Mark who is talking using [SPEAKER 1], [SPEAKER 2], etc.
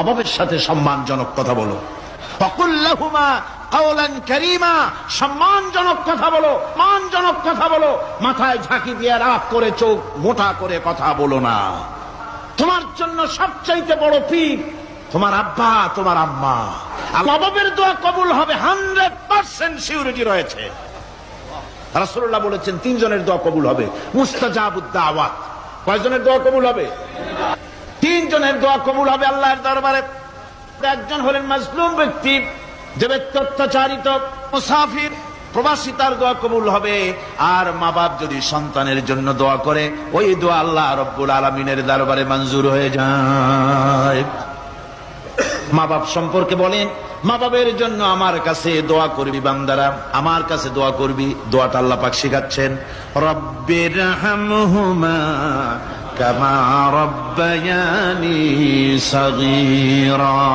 [SPEAKER 1] অভাবের সাথে সম্মানজনক কথা বলো। ফকুল্লাহুমা কাওলান কারীমা, সম্মানজনক কথা বলো, মানজনক কথা বলো। মাথায় ঝাঁকি দিয়ে রাগ করে চোখ মোটা করে কথা বলো না। তোমার জন্য সবচাইতে বড় পীর তোমার আব্বা, তোমার আম্মা। অভাবের দোয়া কবুল হবে, হান্ড্রেড পার্সেন্ট সিউরিটি রয়েছে। রাসূলুল্লাহ বলেছেন, তিনজনের দোয়া কবুল হবে। মুস্তাজাবুদ্দাওয়াত কয়জনের দোয়া কবুল হবে? তিনজনের দোয়া কবুল হবে আল্লাহর দরবারে। একজন হলেন মাজলুম ব্যক্তি, যে ব্যক্তি অত্যাচারিত, মুসাফির, প্রবাসী, তার দোয়া কবুল হবে। আর মা বাপ যদি সন্তানের জন্য দোয়া করে, ওই দোয়া আল্লাহ রব্বুল আলমিনের দরবারে মঞ্জুর হয়ে যায়। মা বাপ সম্পর্কে বলেন মা বাবের জন্য আমার কাছে দোয়া করবি বান্দারা, আমার কাছে দোয়া করবি, দোয়াটা আল্লাহ পাক শিখাচ্ছেন। রব্বির হামহুমা كما ربياني صغيرا.